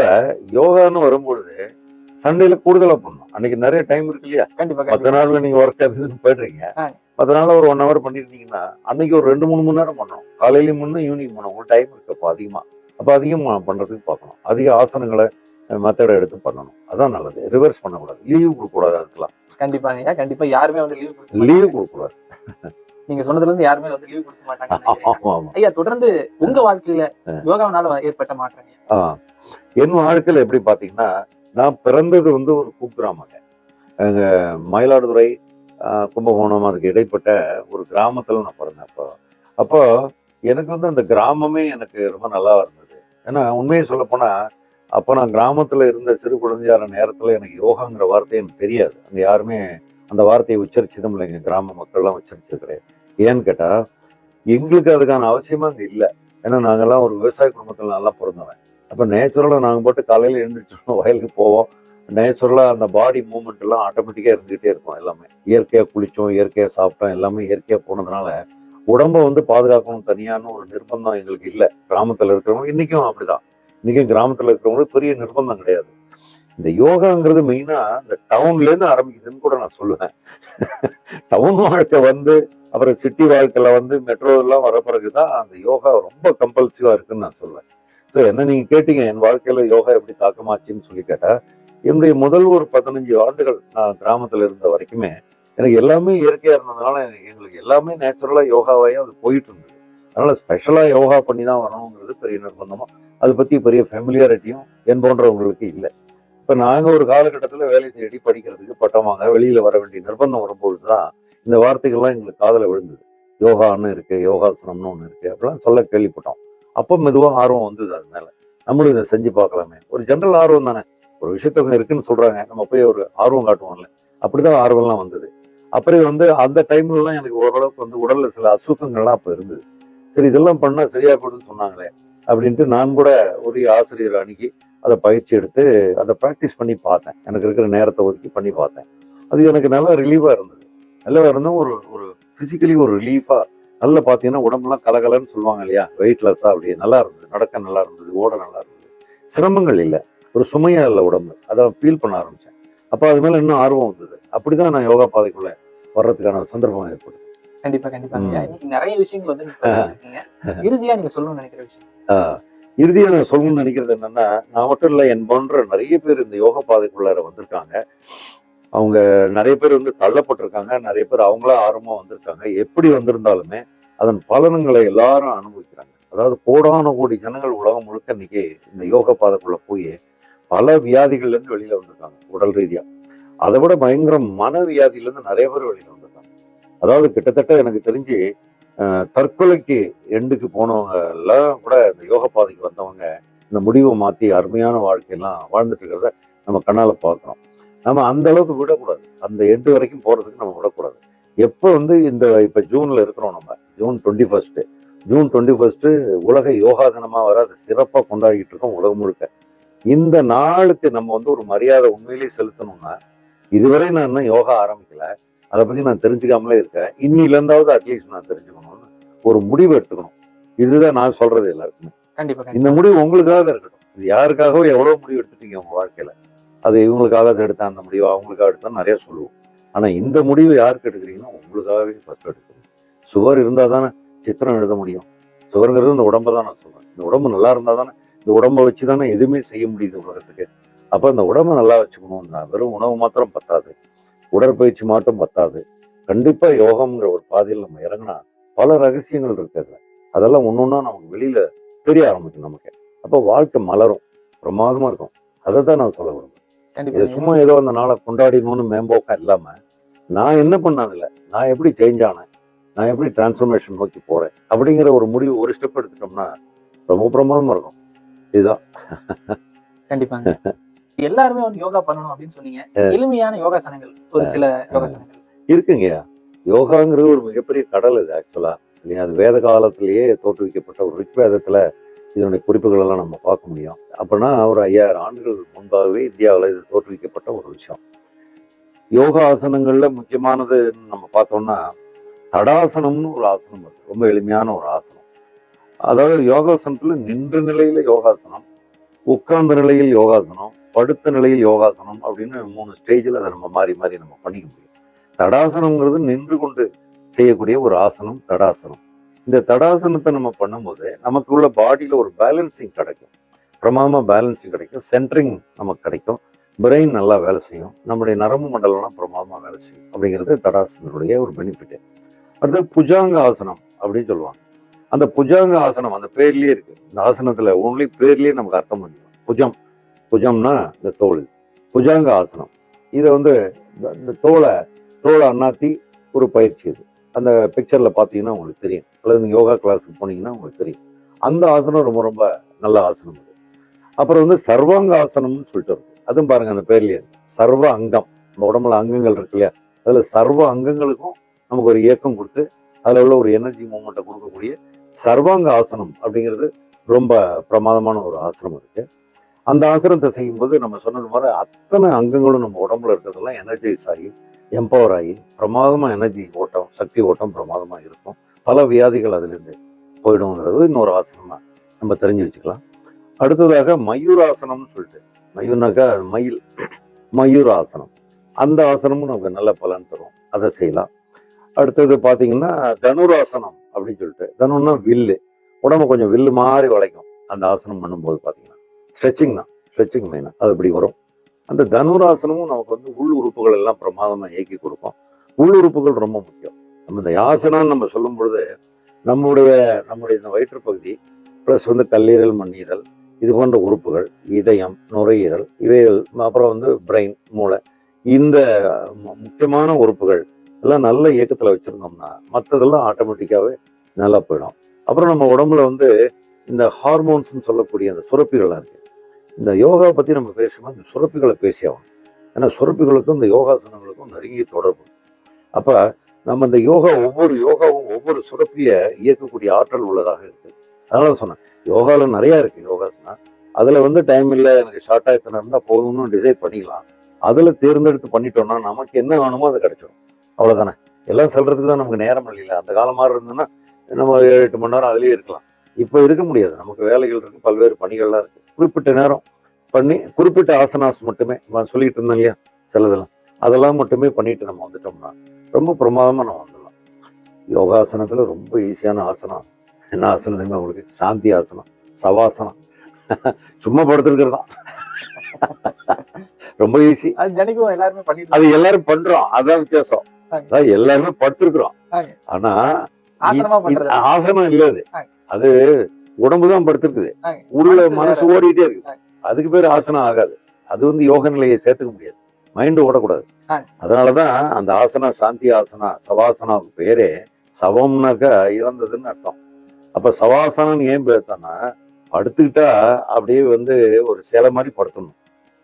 யோகான்னு வரும்பொழுது சண்டேல கூடுதலா பண்ணணும் அன்னைக்கு நிறைய டைம் இருக்கு இல்லையா? கண்டிப்பா கண்டிப்பா. நாள்ல நீங்க ஒர்க் போயிடுறீங்க. ஆ. மத்த நாள்ல ஒரு ஒன் ஹவர் பண்ணிருந்தீங்கன்னா அன்னைக்கு ஒரு ரெண்டு மூணு மணி நேரம் பண்ணணும். காலையிலயும் முன்னும் ஈவினிங் பண்ணணும். உங்களுக்கு டைம் இருக்கு அப்போ அதிகமா. அப்ப அதிகமா பண்றதுக்கு பார்க்கணும். அதிக ஆசனங்களை மெத்தடை எடுத்து பண்ணணும். அதான் நல்லது. ரிவர்ஸ் பண்ணக்கூடாது. லீவு கொடுக்க கூடாது அதுக்கெல்லாம் கண்டிப்பாங்க ஐயா. கண்டிப்பா யாருமே வந்து லீவ் லீவு மாட்டாங்க. கொடுக்க கூடாது நீங்க சொன்னதுல இருந்து யாருமே வந்து லீவ் கொடுக்க மாட்டாங்க ஐயா தொடர்ந்து உங்க வாழ்க்கையில யோகாவினால ஏற்பட்ட மாற்றங்க. என் வாழ்க்கையில எப்படி பாத்தீங்கன்னா நான் பிறந்தது வந்து ஒரு குக்கிராமங்க எங்க மயிலாடுதுறை கும்பகோணம் அதுக்கு இடைப்பட்ட ஒரு கிராமத்துல நான் பிறந்தேன் அப்போ. அப்போ எனக்கு வந்து அந்த கிராமமே எனக்கு ரொம்ப நல்லா இருந்தது. ஏன்னா உண்மையை சொல்ல அப்போ நான் கிராமத்துல இருந்த சிறு குழந்தையான நேரத்துல எனக்கு யோகாங்கிற வார்த்தை எனக்கு தெரியாது. அங்கே யாருமே அந்த வார்த்தையை உச்சரிச்சதும் இல்லைங்க. கிராம மக்கள்லாம் உச்சரிச்சது கிடையாது ஏன்னு கேட்டா எங்களுக்கு அதுக்கான அவசியமா அங்கே இல்லை. ஏன்னா நாங்கள்லாம் ஒரு விவசாய குடும்பத்தில் நல்லா பிறந்தவன். அப்போ நேச்சுரலாக நாங்கள் போட்டு காலையில் எழுந்திரிச்சோம் வயலுக்கு போவோம். நேச்சுரலாக அந்த பாடி மூவ்மெண்ட் எல்லாம் ஆட்டோமேட்டிக்காக இருந்துகிட்டே இருக்கும் எல்லாமே. இயற்கையாக குளிச்சோம் இயற்கையாக சாப்பிட்டோம் எல்லாமே இயற்கையாக போனதுனால உடம்ப வந்து பாதுகாக்கணும் தனியான ஒரு நிர்பந்தம் எங்களுக்கு இல்லை. கிராமத்துல இருக்கிறவங்க இன்னைக்கும் அப்படிதான். இன்னைக்கும் கிராமத்துல இருக்கிறவங்களுக்கு பெரிய நிர்பந்தம் கிடையாது. இந்த யோகாங்கிறது மெயினா இந்த டவுன்ல இருந்து ஆரம்பிக்குதுன்னு கூட நான் சொல்லுவேன். டவுன் வாழ்க்கை வந்து அப்புறம் சிட்டி வாழ்க்கையில வந்து மெட்ரோ எல்லாம் வர பிறகுதான் அந்த யோகா ரொம்ப கம்பல்சிவா இருக்குன்னு நான் சொல்லுவேன். ஸோ என்ன நீங்க கேட்டீங்க? என் வாழ்க்கையில யோகா எப்படி தாக்கமாச்சுன்னு சொல்லி கேட்டா என்னுடைய முதல் ஒரு பதினஞ்சு ஆண்டுகள் நான் கிராமத்துல இருந்த வரைக்குமே எனக்கு எல்லாமே இயற்கையா இருந்ததுனால எங்களுக்கு எல்லாமே நேச்சுரலா யோகாவே அது போயிட்டு இருந்தது. அதனால ஸ்பெஷலா யோகா பண்ணி தான் வரணுங்கிறது பெரிய நிர்பந்தமா அதை பத்தி பெரிய ஃபெமிலியாரிட்டியும் என் போன்றவங்களுக்கு இல்லை. இப்ப நாங்க ஒரு காலகட்டத்துல வேலை தேடி படிக்கிறதுக்கு பட்டம் வாங்க வெளியில வர வேண்டிய நிர்பந்தம் வரும்பொழுது தான் இந்த வார்த்தைகள்லாம் எங்களுக்கு காதல விழுந்தது. யோகான்னு இருக்கு யோகாசனம்னு ஒன்று இருக்கு அப்படிலாம் சொல்ல கேள்விப்பட்டோம். அப்போ மெதுவாக ஆர்வம் வந்தது அது மேலே. நம்மளும் இதை செஞ்சு பார்க்கலாமே. ஒரு ஜென்ரல் ஆர்வம் தானே. ஒரு விஷயத்தவங்க இருக்குன்னு சொல்கிறாங்க நம்ம போய் ஒரு ஆர்வம் காட்டுவோம்ல. அப்படிதான் ஆர்வம்லாம் வந்தது. அப்புறம் வந்து அந்த டைம்லலாம் எல்லாம் எனக்கு ஓரளவுக்கு வந்து உடல்ல சில அசுத்தங்கள்லாம் அப்போ இருந்தது. சரி இதெல்லாம் பண்ணால் சரியா போடுன்னு சொன்னாங்களே அப்படின்ட்டு நான் கூட ஒரு ஆசிரியர் அணுகி அதை பயிற்சி எடுத்து அதை ப்ராக்டிஸ் பண்ணி பார்த்தேன். எனக்கு இருக்கிற நேரத்தை ஒதுக்கி பண்ணி பார்த்தேன். அது எனக்கு நல்லா ரிலீவாக இருந்தது. நல்லா இருந்தும் ஒரு ஒரு ஃபிசிக்கலி ஒரு ரிலீஃபாக நல்லா பார்த்தீங்கன்னா உடம்புலாம் கலகலன்னு சொல்லுவாங்க இல்லையா? வெயிட்லெஸ்ஸா அப்படியே நல்லா இருந்தது. நடக்க நல்லா இருந்தது. ஓட நல்லா இருந்தது. சிரமங்கள் இல்லை. ஒரு சுமையா இல்லை உடம்பு. அதை ஃபீல் பண்ண ஆரம்பிச்சேன். அப்போ அது மேல இன்னும் ஆர்வம் வந்தது. அப்படிதான் நான் யோகா பாதைக்குள்ள வர்றதுக்கான சந்தர்ப்பம் ஏற்படுது கண்டிப்பா. இன்னைக்கு நிறைய விஷயங்கள் வந்து. இறுதியா நீங்க சொல்லணும்னு நினைக்கிற விஷயம்? இறுதியா நான் சொல்லணும்னு நினைக்கிறது என்னன்னா நான் மட்டும் இல்லை என் போன்ற நிறைய பேர் இந்த யோக பாதைக்குள்ளார வந்திருக்காங்க. அவங்க நிறைய பேர் வந்து தள்ளப்பட்டிருக்காங்க. நிறைய பேர் அவங்களா ஆர்வமா வந்திருக்காங்க. எப்படி வந்திருந்தாலுமே அதன் பலன்களை எல்லாரும் அனுபவிக்கிறாங்க. அதாவது கோடான கோடி ஜனங்கள் உலகம் முழுக்க இன்னைக்கு இந்த யோக பாதைக்குள்ள போய் பல வியாதிகள்ல இருந்து வெளியில வந்திருக்காங்க உடல் ரீதியா. அதை விட பயங்கர மன வியாதியில இருந்து நிறைய பேர் வெளியில வந்திருக்காங்க. அதாவது கிட்டத்தட்ட எனக்கு தெரிஞ்சு தற்கொலைக்கு எண்டுக்கு போனவங்க எல்லாம் கூட இந்த யோக பாதைக்கு வந்தவங்க இந்த முடிவை மாத்தி அருமையான வாழ்க்கையெல்லாம் வாழ்ந்துட்டு இருக்கிறத நம்ம கண்ணால பார்க்குறோம். நம்ம அந்த அளவுக்கு விடக்கூடாது. அந்த எண்டு வரைக்கும் போறதுக்கு நம்ம விடக்கூடாது. எப்போ வந்து இந்த இப்ப ஜூன்ல இருக்கிறோம் நம்ம. June twenty first. June twenty first உலக யோகா தினமா வர அதை சிறப்பா கொண்டாடிட்டு இருக்கோம் உலகம் முழுக்க. இந்த நாளுக்கு நம்ம வந்து ஒரு மரியாதை உண்மையிலேயே செலுத்தணும்னா இதுவரை நான் இன்னும் யோகா ஆரம்பிக்கல. அதை பத்தி நான் தெரிஞ்சுக்காமலே இருக்கேன். இன்னில இருந்தாவது அட்லீஸ்ட் நான் தெரிஞ்சுக்கணும்னு ஒரு முடிவு எடுத்துக்கணும். இதுதான் நான் சொல்றது எல்லாருக்குமே. கண்டிப்பா இந்த முடிவு உங்களுக்காக இருக்கட்டும். இது யாருக்காகவோ எவ்வளவு முடிவு எடுத்துட்டீங்க உங்க வாழ்க்கையில? அது இவங்களுக்காக எடுத்தேன் அந்த முடிவு? அவங்களுக்காக எடுத்தா நிறைய சொல்லுவோம். ஆனா இந்த முடிவு யாருக்கு எடுக்கிறீங்கன்னா உங்களுக்காகவே ஃபர்ஸ்ட் எடுக்கணும் சுவர் இருந்தா தானே சித்திரம் எழுத முடியும். சுவருங்கிறது இந்த உடம்ப தான் நான் சொல்றேன். இந்த உடம்பு நல்லா இருந்தா தானே இந்த உடம்ப வச்சு தானே எதுவுமே செய்ய முடியுது உலகத்துக்கு. அப்ப இந்த உடம்ப நல்லா வச்சுக்கணும்னா வெறும் உணவு மாத்திரம் பத்தாது. உடற்பயிற்சி மட்டும் பத்தாது. கண்டிப்பா யோகம்ங்கிற ஒரு பாதையில் நம்ம இறங்கினா பல ரகசியங்கள் இருக்கு அதுல. அதெல்லாம் ஒன்னொன்னா நமக்கு வெளியில தெரிய ஆரம்பிக்கும் நமக்கு. அப்போ வாழ்க்கை மலரும். பிரமாதமா இருக்கும். அதை தான் நான் சொல்ல விரும்புறேன். இது சும்மா ஏதோ அந்த நாளை கொண்டாடினோன்னு மேம்போக்கம் இல்லாம நான் என்ன பண்ணதில்ல நான் எப்படி சேஞ்ச் ஆனேன்? நான் எப்படி டிரான்ஸ்ஃபர்மேஷன் நோக்கி போறேன்? அப்படிங்கிற ஒரு முடிவு ஒரு ஸ்டெப் எடுத்துட்டோம்னா ரொம்ப பிரமாதமா இருக்கும். இதுதான். கண்டிப்பாங்க. எல்லாருமே வந்து யோகா பண்ணணும் அப்படின்னு சொன்னீங்க. எளிமையான யோகாசனங்கள் ஒரு சில யோகாசனங்கள் இருக்குங்கய்யா யோகாங்கிறது ஒரு மிகப்பெரிய கடல் இது ஆக்சுவலா இல்லையா அது வேத காலத்திலேயே தோற்றுவிக்கப்பட்ட ஒரு ரிக்வேதத்துல இதனுடைய குறிப்புகள் எல்லாம் நம்ம பார்க்க முடியும். அப்படின்னா ஒரு ஐயாயிரம் ஆண்டுகள் முன்பாகவே இந்தியாவில் இது தோற்றுவிக்கப்பட்ட ஒரு விஷயம். யோகா ஆசனங்கள்ல முக்கியமானது நம்ம பார்த்தோம்னா தடாசனம்னு ஒரு ஆசனம் இருக்கு ரொம்ப எளிமையான ஒரு ஆசனம். அதாவது யோகாசனத்துல நின்ற நிலையில யோகாசனம் உட்கார்ந்த நிலையில் யோகாசனம் படுத்த நிலையில் யோகாசனம் அப்படின்னு மூணு ஸ்டேஜில் அதை நம்ம மாறி மாறி நம்ம பண்ணிக்க முடியும். தடாசனம்ங்கிறது நின்று கொண்டு செய்யக்கூடிய ஒரு ஆசனம் தடாசனம். இந்த தடாசனத்தை நம்ம பண்ணும்போது நமக்கு உள்ள பாடியில் ஒரு பேலன்சிங் கிடைக்கும். பிரமாதமாக பேலன்சிங் கிடைக்கும். சென்ட்ரிங் நமக்கு கிடைக்கும். பிரெயின் நல்லா வேலை செய்யும். நம்முடைய நரம்பு மண்டலம்லாம் பிரமாதமாக வேலை செய்யும். அப்படிங்கிறது தடாசனத்துடைய ஒரு பெனிஃபிட் அடுத்தது புஜாங்க ஆசனம் அப்படின்னு சொல்லுவாங்க. அந்த புஜாங்க ஆசனம் அந்த பேர்லயே இருக்கு. இந்த ஆசனத்துல ஒன்லி பேர்லயே நமக்கு அர்த்தம் பண்ணிக்கலாம் புஜம். புஜம்னா இந்த தோல். புஜாங்க ஆசனம் இதை வந்து இந்த- இந்த தோலை தோலை அண்ணாத்தி ஒரு பயிற்சி இது. அந்த பிக்சர்ல பார்த்தீங்கன்னா உங்களுக்கு தெரியும். அல்லது நீங்க யோகா கிளாஸுக்கு போனீங்கன்னா உங்களுக்கு தெரியும். அந்த ஆசனம் ரொம்ப ரொம்ப நல்ல ஆசனம் அது. அப்புறம் வந்து சர்வாங்க ஆசனம்னு சொல்லிட்டு இருக்கு. அதுவும் பாருங்க அந்த பேர்லயே சர்வ அங்கம். நம்ம உடம்புல அங்கங்கள் இருக்கு இல்லையா? அதுல சர்வ அங்கங்களுக்கும் நமக்கு ஒரு இயக்கம் கொடுத்து அதுல உள்ள ஒரு எனர்ஜி மூமெண்ட்டை கொடுக்கக்கூடிய சர்வாங்க ஆசனம் அப்படிங்கிறது ரொம்ப பிரமாதமான ஒரு ஆசனம் இருக்கு. அந்த ஆசனத்தை செய்யும்போது நம்ம சொன்னது மாதிரி அத்தனை அங்கங்களும் நம்ம உடம்புல இருக்கிறதெல்லாம் எனர்ஜைஸ் ஆகி எம்பவர் ஆகி பிரமாதமா எனர்ஜி ஓட்டம் சக்தி ஓட்டம் பிரமாதமா இருக்கும். பல வியாதிகள் அதுலேருந்து போயிடுங்கிறது இன்னொரு ஆசனமாக நம்ம தெரிஞ்சு வச்சுக்கலாம். அடுத்ததாக மயூராசனம்னு சொல்லிட்டு மயூர்னாக்கா மயில் மயூர் ஆசனம் அந்த ஆசனமும் நமக்கு நல்ல பலன் தரும். அதை செய்யலாம். அடுத்தது பார்த்தீங்கன்னா தனுராசனம் அப்படின்னு சொல்லிட்டு. தனுன்னா வில்லு. உடம்பு கொஞ்சம் வில்லு மாதிரி வளைக்கும். அந்த ஆசனம் பண்ணும்போது பார்த்தீங்கன்னா ஸ்ட்ரெச்சிங் தான். ஸ்ட்ரெச்சிங் மெயினாக அது இப்படி வரும். அந்த தனுராசனமும் நமக்கு வந்து உள் உறுப்புகள் எல்லாம் பிரமாதமாக இயக்கி கொடுக்கும். உள் உறுப்புகள் ரொம்ப முக்கியம். நம்ம இந்த யாசனம் நம்ம சொல்லும் பொழுது நம்முடைய நம்முடைய இந்த வயிற்றுப்பகுதி ப்ளஸ் வந்து கல்லீரல் மண்ணீரல் இது போன்ற உறுப்புகள் இதயம் நுரையீரல் இவைகள் அப்புறம் வந்து பிரெயின் மூளை இந்த மு- முக்கியமான உறுப்புகள் எல்லாம் நல்ல இயக்கத்தில் வச்சுருந்தோம்னா மற்றதெல்லாம் ஆட்டோமேட்டிக்காகவே நல்லா போயிடும். அப்புறம் நம்ம உடம்புல வந்து இந்த ஹார்மோன்ஸ்னு சொல்லக்கூடிய அந்த சுரப்பிகள்லாம் இருக்கு. இந்த யோகா பற்றி நம்ம பேசும்போது இந்த சுரப்பிகளை பேசி ஏன்னா சுரப்பிகளுக்கும் இந்த யோகாசனங்களுக்கும் நெருங்கிய தொடர்பு. அப்போ நம்ம இந்த யோகா ஒவ்வொரு யோகாவும் ஒவ்வொரு சுரப்பியை இயக்கக்கூடிய ஆற்றல் உள்ளதாக இருக்கு. அதனால சொன்னேன். யோகாவில் நிறையா இருக்கு யோகாசனா அதில் வந்து டைம் இல்லை எனக்கு ஷார்ட்டாக எத்தனை இருந்தால் போதும்னு டிசைட் பண்ணிக்கலாம். அதில் தேர்ந்தெடுத்து பண்ணிட்டோம்னா நமக்கு என்ன வேணுமோ அது கிடைச்சிடும் அவ்வளோதானே எல்லாம் சொல்றதுக்கு தான் நமக்கு நேரம் இல்லைல்ல. அந்த காலம் மாதிரி இருந்ததுன்னா நம்ம ஏழு எட்டு மணி நேரம் அதுலேயே இருக்கலாம். இப்போ இருக்க முடியாது. நமக்கு வேலைகள் இருக்கு பல்வேறு பணிகள்லாம் இருக்கு. குறிப்பிட்ட நேரம் பண்ணி குறிப்பிட்ட ஆசனாஸ் மட்டுமே நான் சொல்லிட்டு இருந்தேன் இல்லையா சிலதெல்லாம். அதெல்லாம் மட்டுமே பண்ணிட்டு நம்ம வந்துட்டோம்னா ரொம்ப பிரமாதமாக நம்ம வந்துடலாம். யோகாசனத்தில் ரொம்ப ஈஸியான ஆசனம். என்ன ஆசனம் தெரியுமா உங்களுக்கு? சாந்தி ஆசனம் சவாசனம். சும்மா படுத்துருக்கிறது தான். ரொம்ப ஈஸி அது எல்லாருமே பண்ணிட்டு அது எல்லாரும் பண்றோம். அதான் வித்தியாசம். எல்லாருமே படுத்திருக்கிறோம். ஆனா ஆசனமா இல்ல அது. அது உடம்பு தான் படுத்திருக்குது. உள்ள மனசு. ஓடிட்டே இருக்கு. அதுக்கு பேர் ஆசனம் ஆகாது அது வந்து யோக நிலையை சேர்த்துக்க முடியாது மைண்ட் ஓடக்கூடாது. அதனாலதான் அந்த ஆசனா சாந்தி ஆசனா சவாசனா பேரே சவம்னாக்கா இறந்ததுன்னு அர்த்தம் அப்ப சவாசனம் ஏன் பேர்த்தோம்னா படுத்துக்கிட்டா அப்படியே வந்து ஒரு சிலை மாதிரி படுத்தணும்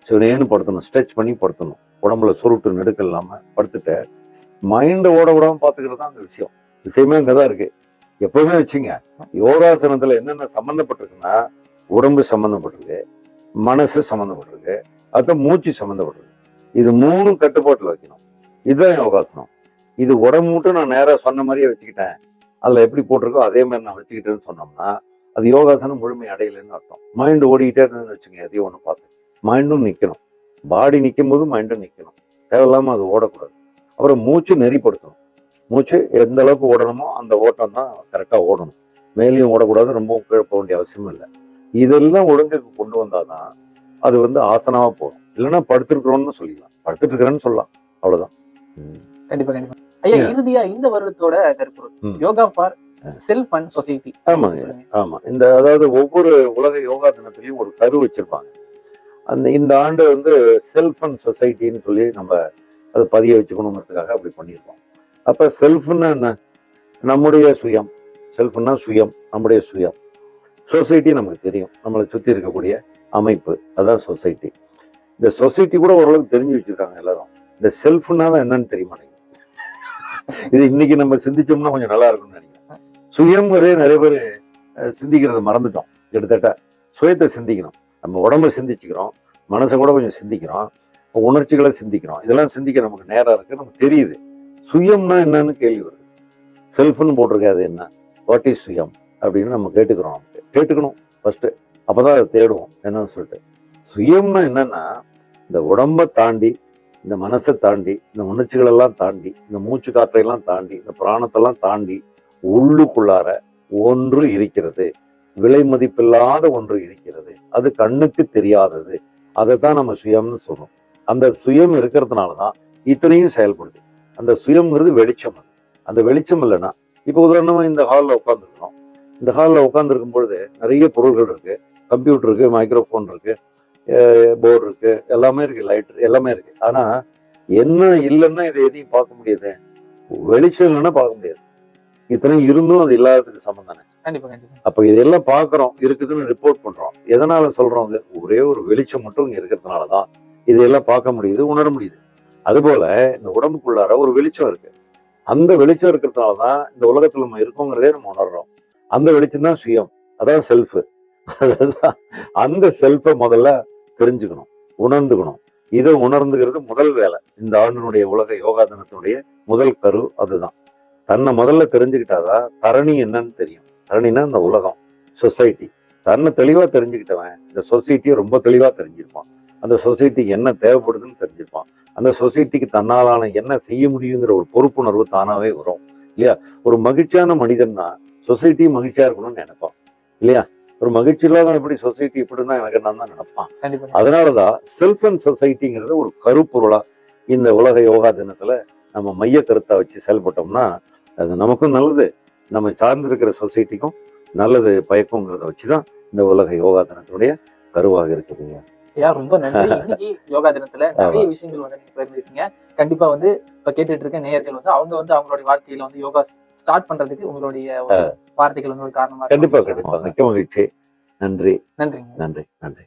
சிவனேன்னு படுத்தணும் ஸ்ட்ரெச் பண்ணி படுத்தணும் உடம்புல சுருட்டு நெடுக்க இல்லாம படுத்துட்டு மைண்டை ஓட விடாம பாத்துக்கிறது தான் அந்த விஷயம். விஷயமே அங்கதான் இருக்கு. எப்பவுமே வச்சுங்க யோகாசனத்துல என்னென்ன சம்பந்தப்பட்டிருக்குன்னா உடம்பு சம்பந்தப்பட்டிருக்கு மனசு சம்பந்தப்பட்டிருக்கு அதான் மூச்சு சம்பந்தப்பட்டிருக்கு. இது மூணும் கட்டுப்பாட்டுல வைக்கணும். இதுதான் யோகாசனம். இது உடம்பு மட்டும் நான் நேரா சொன்ன மாதிரியே வச்சுக்கிட்டேன். அதுல எப்படி போட்டிருக்கோ அதே மாதிரி நான் வச்சுக்கிட்டேன்னு சொன்னோம்னா அது யோகாசனம் முழுமை அடையலைன்னு அர்த்தம். மைண்ட் ஓடிக்கிட்டே இருந்ததுன்னு வச்சுங்க எதையும் ஒன்று பார்த்து மைண்டும் நிற்கணும் பாடி நிற்கும் போது மைண்டும் நிற்கணும் தேவையில்லாமல் அது ஓடக்கூடாது. அப்புறம் மூச்சு நெறிப்படுத்தணும். மூச்சு எந்த அளவுக்கு ஓடணுமோ அந்த ஓட்டம் தான் கரெக்டாக ஓடணும். மேலேயும் ஓடக்கூடாது ரொம்பவும் கீழே போக வேண்டிய அவசியம் இல்லை. இதெல்லாம் ஒழுங்குக்கு கொண்டு வந்தாதான் அது வந்து ஆசனமா போகும். இல்லைன்னா படுத்திருக்கிறோம்னு சொல்லிக்கலாம். படுத்துட்டு இருக்கிறேன்னு சொல்லலாம். அவ்வளவுதான். ம். கண்டிப்பா கண்டிப்பா. ஐயா. இறுதியா இந்த வருடத்தோட கருப்பொருள். Yoga for self and society. ஆமாங்க. ஆமா. இந்த அதாவது ஒவ்வொரு உலக யோகா தினத்திலையும் ஒரு கரு வச்சிருப்பாங்க. அந்த இந்த ஆண்டு வந்து செல்ஃப் அண்ட் சொசைட்டின்னு சொல்லி நம்ம அதை பதிய வச்சுக்கணுங்கிறதுக்காக அப்படி பண்ணியிருக்கோம். அப்ப செல்ஃப்னா என்ன? நம்முடைய சுயம். செல்ஃப்னா சுயம் நம்முடைய சுயம். சொசைட்டி நமக்கு தெரியும். நம்மளை சுத்தி இருக்கக்கூடிய அமைப்பு அதான் சொசைட்டி இந்த சொசைட்டி கூட ஓரளவுக்கு தெரிஞ்சு வச்சிருக்காங்க எல்லாரும். இந்த செல்ஃப்னா என்னன்னு தெரிய மாட்டேங்குது இது இன்னைக்கு நம்ம சிந்திச்சோம்னா கொஞ்சம் நல்லா இருக்கும்னு நினைக்கிறேன். சுயம்ங்கிறதே நிறைய பேர் சிந்திக்கிறத மறந்துட்டோம். கிட்டத்தட்ட சுயத்தை சிந்திக்கணும். நம்ம உடம்ப சிந்திச்சுக்கிறோம். மனசை கூட கொஞ்சம் சிந்திக்கிறோம். உணர்ச்சிகளை சிந்திக்கிறோம் இதெல்லாம் சிந்திக்க நமக்கு நேரம் இருக்கு நமக்கு தெரியுது. சுயம்னா என்னன்னு கேள்வி வருது. செல்ஃப்னு போட்டிருக்கா அது என்ன? வாட் இஸ் சுயம்? அப்படின்னு நம்ம கேட்டுக்கிறோம் நமக்கு. கேட்டுக்கணும் அப்போ அப்பதான் அதை தேடுவோம் என்னன்னு சொல்லிட்டு. சுயம்னா என்னன்னா இந்த உடம்ப தாண்டி இந்த மனசை தாண்டி இந்த உணர்ச்சிகள் எல்லாம் தாண்டி இந்த மூச்சு காற்றையெல்லாம் தாண்டி இந்த பிராணத்தெல்லாம் தாண்டி உள்ளுக்குள்ளார ஒன்று இருக்கிறது. விலை மதிப்பில்லாத ஒன்று இருக்கிறது. அது கண்ணுக்கு தெரியாதது. அதை தான் நம்ம சுயம்னு சொல்றோம். அந்த சுயம் இருக்கிறதுனால தான் இத்தனையும் செயல்படுது. அந்த சுயம்ங்கிறது வெளிச்சம் அது. அந்த வெளிச்சம் இல்லைன்னா இப்போ உதாரணமா இந்த ஹாலில் உட்காந்துருக்கோம் இந்த ஹாலில் உட்காந்துருக்கும் பொழுது நிறைய பொருள்கள் இருக்கு. கம்ப்யூட்டர் இருக்கு மைக்ரோஃபோன் இருக்கு போர்டு இருக்கு எல்லாமே இருக்கு லைட் எல்லாமே இருக்கு. ஆனா என்ன இல்லைன்னா இதை எதையும் பார்க்க முடியாது. வெளிச்சம் இல்லைன்னா பார்க்க முடியாது. இத்தனையும் இருந்தும் அது இல்லாததுக்கு சமம் தானே? அப்ப இதெல்லாம் பாக்குறோம் இருக்குதுன்னு ரிப்போர்ட் பண்றோம். எதனால சொல்றோம் அது? ஒரே ஒரு வெளிச்சம் மட்டும் இங்க இருக்கிறதுனாலதான். இதையெல்லாம் பார்க்க முடியுது உணர முடியுது. அதுபோல இந்த உடம்புக்குள்ளார ஒரு வெளிச்சம் இருக்கு. அந்த வெளிச்சம் இருக்கிறதுனாலதான் இந்த உலகத்துல நம்ம இருக்கோங்கிறதே நம்ம உணர்றோம். அந்த வெளிச்சம் தான் சுயம். அதான் செல்ஃப் அந்த செல்ஃபை முதல்ல தெரிஞ்சுக்கணும் உணர்ந்துக்கணும். இதை உணர்ந்துக்கிறது முதல் வேலை. இந்த ஆண்டினுடைய உலக யோகா தினத்தினுடைய முதல் கரு அதுதான். தன்னை முதல்ல தெரிஞ்சுக்கிட்டாதான் தரணி என்னன்னு தெரியும். தரணின்னா இந்த உலகம் சொசைட்டி. தன்னை தெளிவா தெரிஞ்சுக்கிட்டவன் இந்த சொசைட்டியை ரொம்ப தெளிவா தெரிஞ்சிருப்பான். அந்த சொசைட்டிக்கு என்ன தேவைப்படுதுன்னு தெரிஞ்சிருப்பான் அந்த சொசைட்டிக்கு தன்னாலான என்ன செய்ய முடியுங்கிற ஒரு பொறுப்புணர்வு தானாவே வரும். இல்லையா? ஒரு மகிழ்ச்சியான மனிதன் தான் சொசைட்டி மகிழ்ச்சியா இருக்கணும்னு நினைப்பான். இல்லையா? ஒரு மகிழ்ச்சி இல்லாத எப்படி சொசைட்டி இப்படி தான் எனக்கு நான் தான் நினைப்பான். அதனாலதான் செல்ஃப் அண்ட் சொசைட்டிங்கிறது ஒரு கருப்பொருளா இந்த உலக யோகா தினத்துல நம்ம மைய கருத்தா வச்சு செயல்பட்டோம்னா அது நமக்கும் நல்லது. நம்ம சார்ந்திருக்கிற சொசைட்டிக்கும் நல்லது பயக்குங்கிறத வச்சுதான் இந்த உலக யோகா தினத்துடைய கருவாக இருக்குதுங்க ஐயா ரொம்ப நன்றி. இன்னைக்கு யோகா தினத்துல நிறைய விஷயங்கள் வந்து பகிர்ந்துருக்கீங்க கண்டிப்பா வந்து இப்ப கேட்டுட்டு இருக்க நேயர்கள் வந்து அவங்க வந்து அவங்களுடைய வாழ்க்கையில வந்து யோகா ஸ்டார்ட் பண்றதுக்கு உங்களுடைய வார்த்தைகள் வந்து ஒரு காரணமா கண்டிப்பா. கண்டிப்பா. மிக்க மகிழ்ச்சி. நன்றி. நன்றிங்க. நன்றி நன்றி.